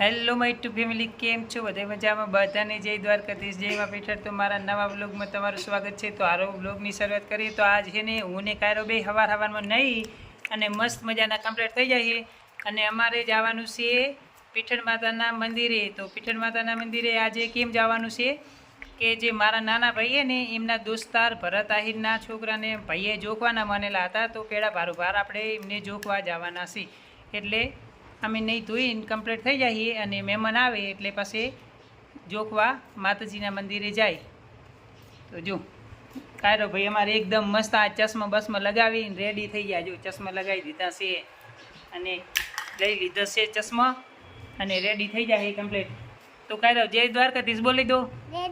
Hello my two family કેમ છો? બધા મજામાં? બધાને જય દ્વારકાધીશ. જય માં પીઠળ. તો મારા નવા બ્લોગમાં તમારું સ્વાગત છે. તો આરો બ્લોગની શરૂઆત કરીએ. તો આજ છે ને હું ને કાયરો બે હવાર હવારમાં નહીં અને મસ્ત મજાના કમ્પ્લીટ થઈ જાય અને અમારે જવાનું છે પીઠળ માતાના મંદિરે. તો પીઠળ માતાના મંદિરે આજે કેમ જવાનું છે? કે જે મારા નાના ભાઈએ ને એમના દોસ્તાર ભરત આહિરના છોકરાને ભાઈએ જોખવાના માનેલા હતા. તો પેડા ભારોભાર આપણે એમને જોખવા જવાના છીએ એટલે અમે નહીં ધોઈને કમ્પ્લીટ થઈ જઈએ અને મહેમાન આવે એટલે પછી જોખવા માતાજીના મંદિરે જાય. તો જો કાયરો ભાઈ અમારે એકદમ મસ્ત આ ચશ્મા બસમાં લગાવીને રેડી થઈ ગયા. જો ચશ્મા લગાવી દીધા છે અને લઈ લીધો છે ચશ્મા અને રેડી થઈ જાય કમ્પ્લીટ તો કાયરો જય દ્વારકાધીશ બોલી દો. જય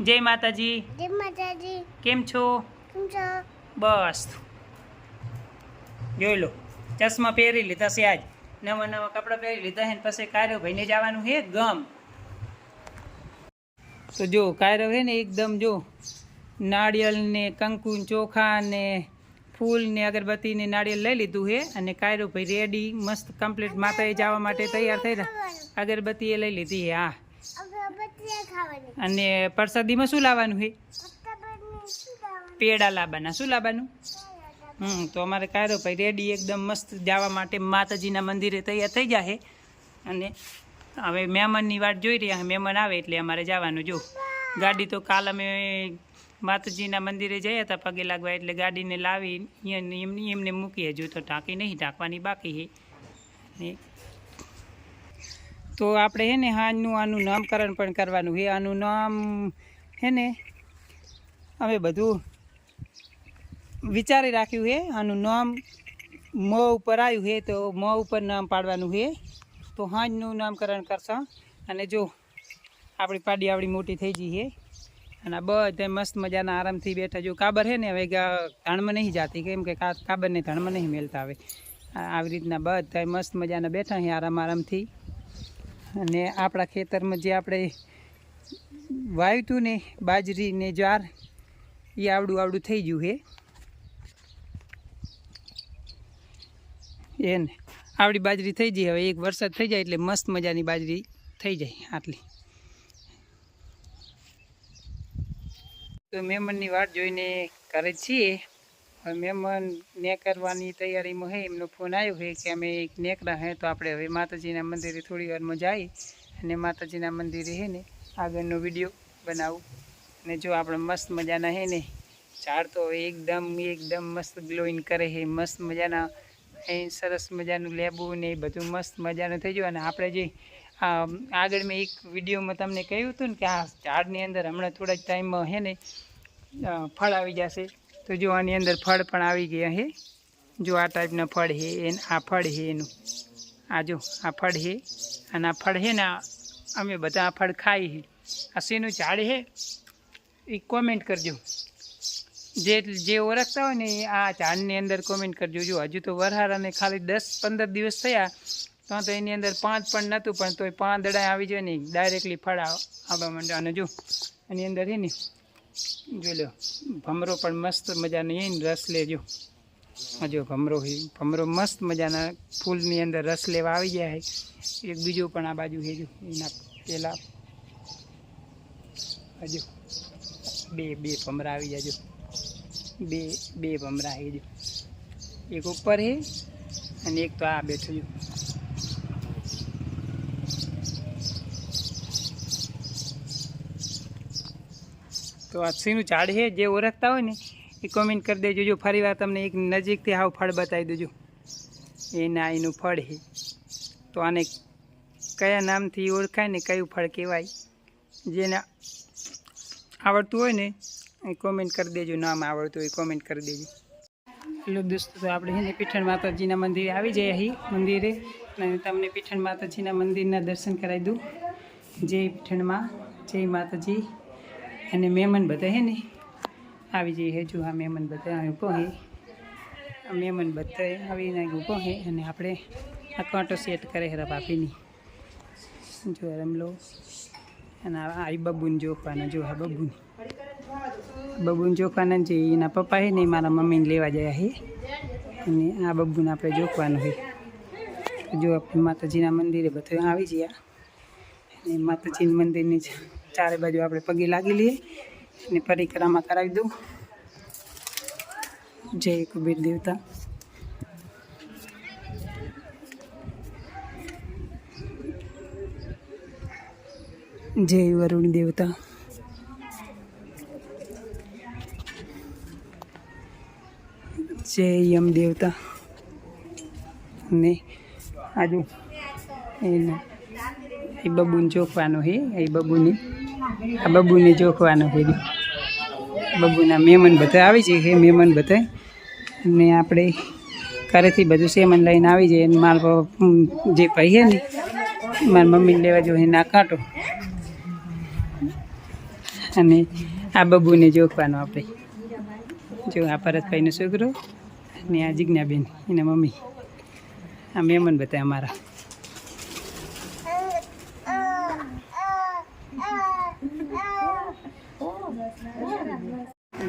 જય માતાજી. જય માતાજી. કેમ છો? કેમ છો? બસ. જોઈ લો ચશ્મા પહેરી લીધા છે આજ. નવા નવા કપડાં પહેરી લીધા છે ને પછી કાયરો ભાઈને જવાનું છે ગમ. તો જો કાયરો છે ને એકદમ જો નાળિયેર ને કંકુ ચોખા ને ફૂલ ને અગરબત્તી ને નાળિયેર લઈ લીધું છે અને કાયરો ભાઈ રેડી મસ્ત કમ્પ્લીટ માતાએ જવા માટે તૈયાર થઈ રહ્યા. અગરબત્તી એ લઈ લીધી હે હા. અને પ્રસાદીમાં શું લાવવાનું છે? પેડા લાવવાના. શું લાવવાનું? હમ, તો અમારે કાયરો ભાઈ રેડી એકદમ મસ્ત જવા માટે માતાજીના મંદિરે તૈયાર થઈ જાય અને હવે મહેમાનની વાટ જોઈ રહ્યા મહેમાન આવે એટલે અમારે જવાનું. જો, ગાડી તો કાલ અમે માતાજીના મંદિરે જયા હતા પગે લાગવા એટલે ગાડીને લાવી એમની, એમને મૂકી હજુ તો ટાંકી નહીં ટાંકવાની બાકી છે તો આપણે હે ને હાજનું આનું નામકરણ પણ કરવાનું છે આનું નામ હે ને અમે બધું વિચારી રાખ્યું છે આનું નામ મ ઉપર આવ્યું છે તો મ ઉપર નામ પાડવાનું છે તો હાંજનું નામકરણ કરશો. અને જો આપણી પાડી આવડી મોટી થઈ ગઈ છે અને બધા મસ્ત મજાના આરામથી બેઠા જો કાબર છે ને, હવે ધણમાં નહીં જાતી, કેમ કે કાબરને ધણમાં નહીં મેલતા આવે આવી રીતના બધા મસ્ત મજાના બેઠા છે આરામ આરામથી. અને આપણા ખેતરમાં જે આપણે વાવ્યું ને બાજરી ને જ્વાર એ આવડું આવડું થઈ ગયું છે એને. આવડી બાજરી થઈ જાય હવે, એક વરસાદ થઈ જાય એટલે મસ્ત મજાની બાજરી થઈ જાય આટલી. તો મહેમાનની વાટ જોઈને કરે છીએ. હવે મહેમાન નેકરવાની તૈયારીમાં હે, એમનો ફોન આવ્યો છે કે અમે એક નેકરા હે, તો આપણે હવે માતાજીના મંદિરે થોડી વારમાં જઈ અને માતાજીના મંદિરે હે ને આગળનો વીડિયો બનાવું. અને જો આપણે મસ્ત મજાના હે ને, ઝાડ તો એકદમ એકદમ મસ્ત ગ્લોઈન કરે છે મસ્ત મજાના એ સરસ મજાનું લેબુ ને એ બધું મસ્ત મજાનું થઈ ગયું. અને આપણે જે આગળ મેં એક વિડીયોમાં તમને કહ્યું હતું ને કે આ ઝાડની અંદર હમણાં થોડા જ ટાઈમમાં હે ને ફળ આવી જશે. તો જો આની અંદર ફળ પણ આવી ગયા હે. જો આ ટાઈપના ફળ છે એને, આ ફળ છે એનું. આ જો, આ ફળ છે અને આ ફળ છે ને અમે બધા આ ફળ ખાઈ છે આ શેનું ઝાડ છે એ કોમેન્ટ કરજો. જે જે ઓળખતા હોય ને આ ચાંદની અંદર કોમેન્ટ કરજો. જો હજુ તો વરહારાને ખાલી દસ પંદર દિવસ થયા, તો તો એની અંદર પાંચ પણ નહોતું, પણ તોય પાંચ દડા આવી જાય ને ડાયરેક્ટલી ફળ આવ- આવવા માંડ્યા. અને જો, એની અંદર છે ને, જોઈ લો, ભમરો પણ મસ્ત મજાનો એ રસ લેજો જો. ભમરો હે, ભમરો મસ્ત મજાના ફૂલની અંદર રસ લેવા આવી ગયા છે એક બીજો પણ આ બાજુ જો, એના પહેલાં હજુ બે બે ભમરા આવી જાય બે બે ભમરા છે જો એક ઉપર છે અને એક તો આ બેઠું જો તો શીનું ઝાડ છે જે ઓળખતા હોય ને, એ કોમેન્ટ કરી દેજો. જો ફરી વાર તમને એક નજીકથી હાવ ફળ બતાવી દેજો. એના એનું ફળ છે તો આને કયા નામથી ઓળખાય ને કયું ફળ કહેવાય? જેને આવડતું હોય ને કોમેન્ટ કરી દેજો, નામ આવડતું હોય કોમેન્ટ કરી દેજો. હેલો દોસ્તો, તો આપણે છે પીઠણ માતાજીના મંદિરે આવી જઈએ અહીં મંદિરે. અને તમને પીઠણ માતાજીના મંદિરના દર્શન કરાવી દઉં. જય પીઠણમાં જય માતાજી. અને મહેમાન બધા હે ને, આવી જઈએ જો આ મહેમાન બધા ઊભો હે. મહેમાન બધા આવીને ઊભો હે અને આપણે આ કાંટો સેટ કરે હરા ભાભીની. જો રમલો. અને આ બબુન જોખવાના જો હા બબુન. બબુન જોખવાના જે એના પપ્પા હે ને એ મારા મમ્મીને લેવા ગયા હે અને આ બબુને આપણે જોખવાનું છે તો જો આપણે માતાજીના મંદિરે બધું આવી ગયા અને માતાજીના મંદિરની જ ચારે બાજુ આપણે પગે લાગી લઈએ અને પરિક્રમા કરાવી દઉં જય કુબેર દેવતા જય વરુણ દેવતા જય યમ દેવતા. ને આજુ એને, એ બબુને જોખવાનો હે, એ બબુને. આ બબુને જોખવાનો છે બબુના મહેમાન બધા આવી જાય હે મહેમાન બધા. ને આપણે ઘરેથી બધું સેમન લઈને આવી જાય અને મારા જે છે ને, મારી મમ્મીને લેવા જોઈએ ના કાંટો અને આ બબુને જોખવાનો આપણે. જો આ ભરતભાઈનો છોકરો. અને આ જિજ્ઞાબેન, એના મમ્મી. આ મહેમાન બધા અમારા.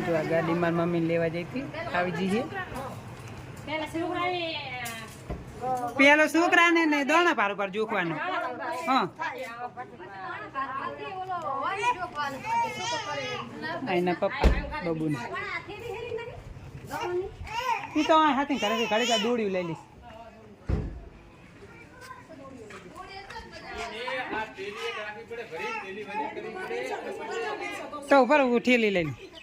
જો આ ગાડી મારી મમ્મીને લેવા જઈ હતી. આવી જઈએ પેલો છોકરાને ને દોણા પાર ઉપર જોખવાનો. હા. એના પપ્પા બબુને. એ તો આ હાથી છે ઘડી દોડ્યું લઈ લઈશ. તો ઉપર ઠેલી લઈ લે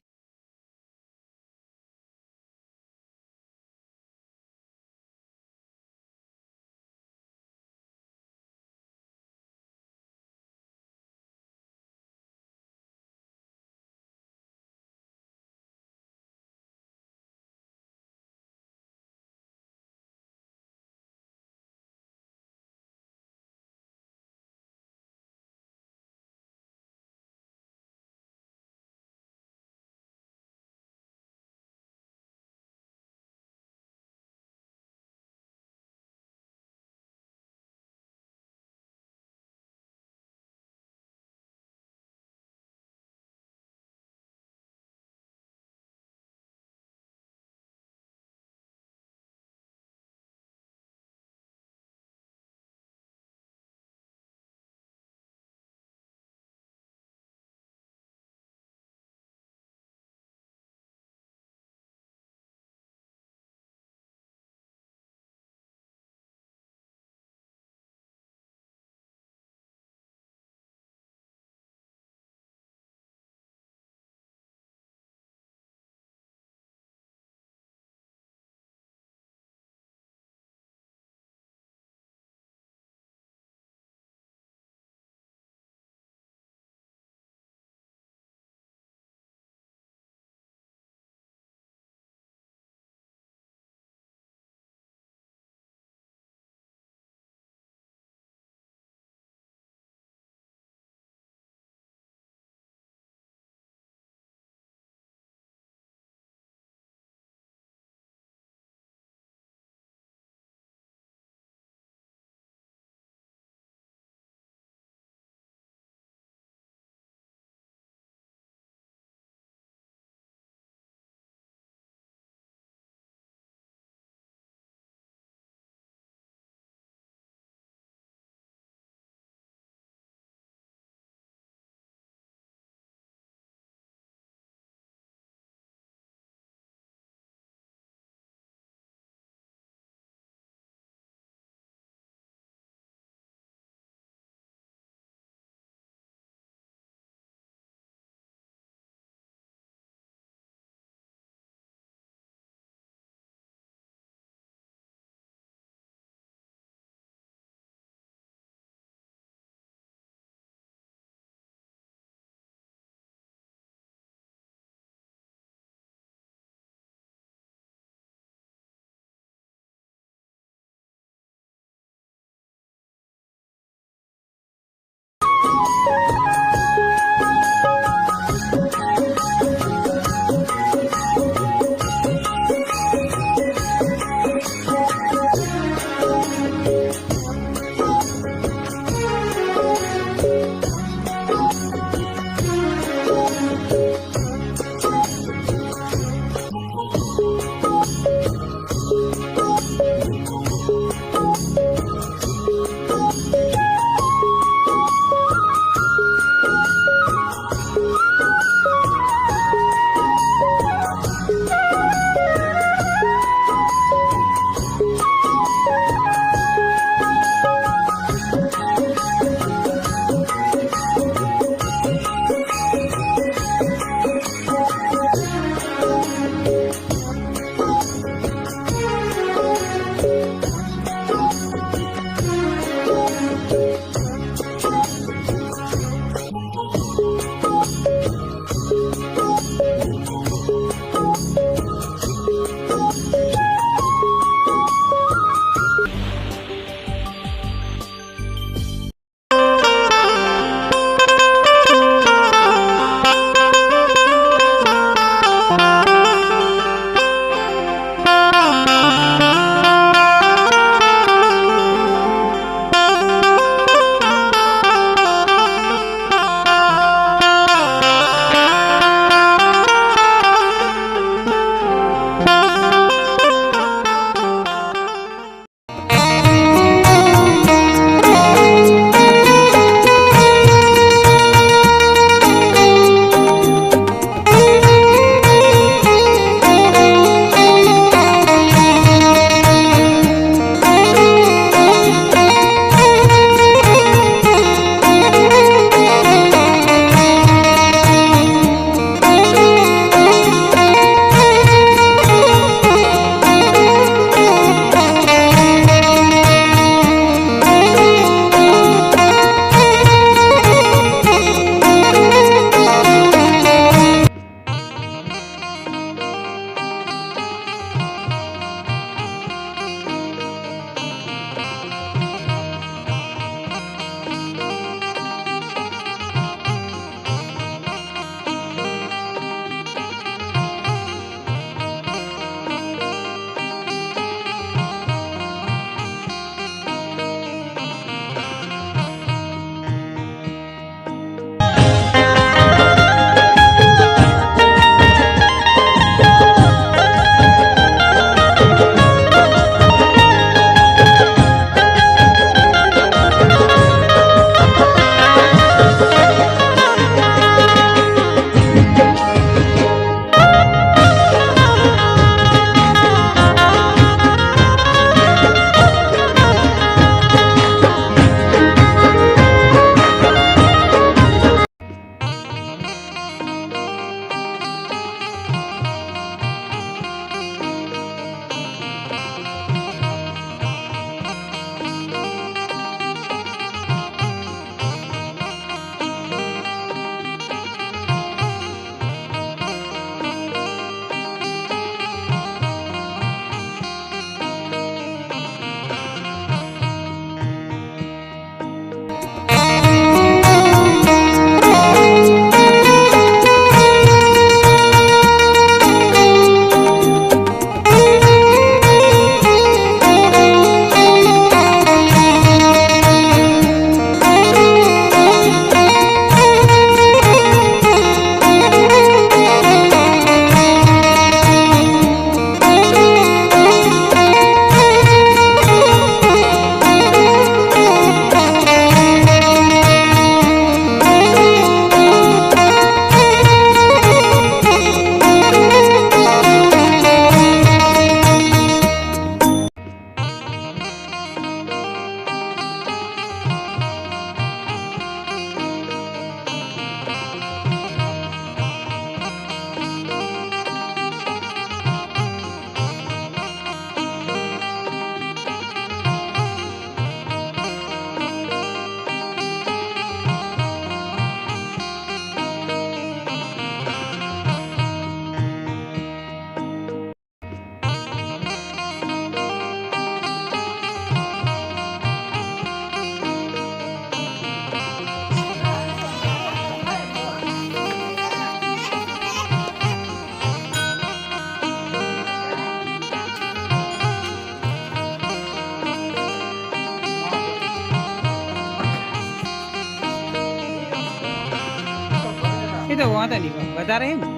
વાંધો નહીં વધારે હે ને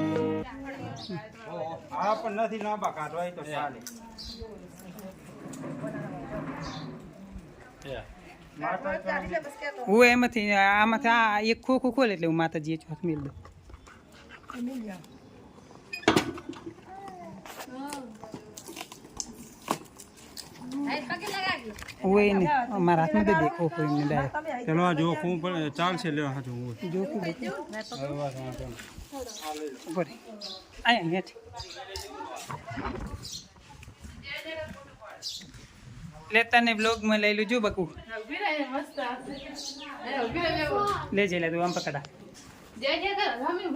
હા પણ નથી લાંબા કાઢવા તો ચાલે. હું એમાંથી આમાંથી આ એક ખોખું ખોલે એટલે હું માતાજીએ ચોથ મેળ દઉં હું ને મારા હાથમાં તો દેખો કોઈ ને ડાયરેક્ટ. ચલો આ જો હું પણ ચાલશે લેવા હાજુ હું જો વાંધો નહીં. ઉપર. અહીંયા હેઠ લે તને બ્લોગમાં લઈ લેજો બકુ. લેજે લે તું આમ પકડા.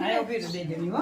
આયા ઊભી રહે દઈ દેવી હો.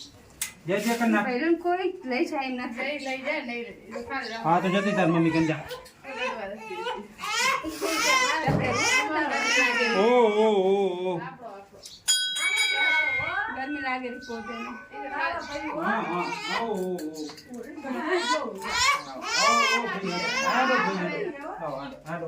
જય જય કન્ના કોઈ લઈ જાય એમ ના હા તો જતી તાર મમ્મી કંજા ઓ ઓ ઓ ઓ. ગરમી લાગે રી પોતે હા હા ઓ ઓ ઓ. હાલો ભાઈ હાલો.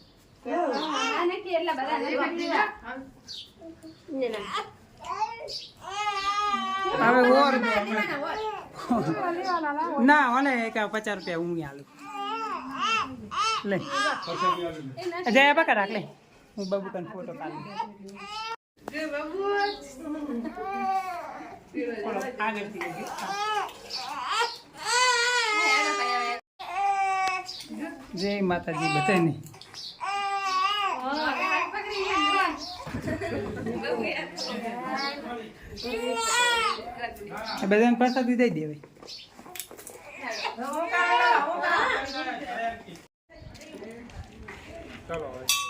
હવે ઓર ના ઓલે એક પચાસ રૂપિયા હું આલું. લે. જય પકડ રાખ લે. હું બાબુ તને ફોટો પાડું આગળથી જય માતાજી બધાને આ બધાને પ્રસાદી દઈ દેવાય ચલો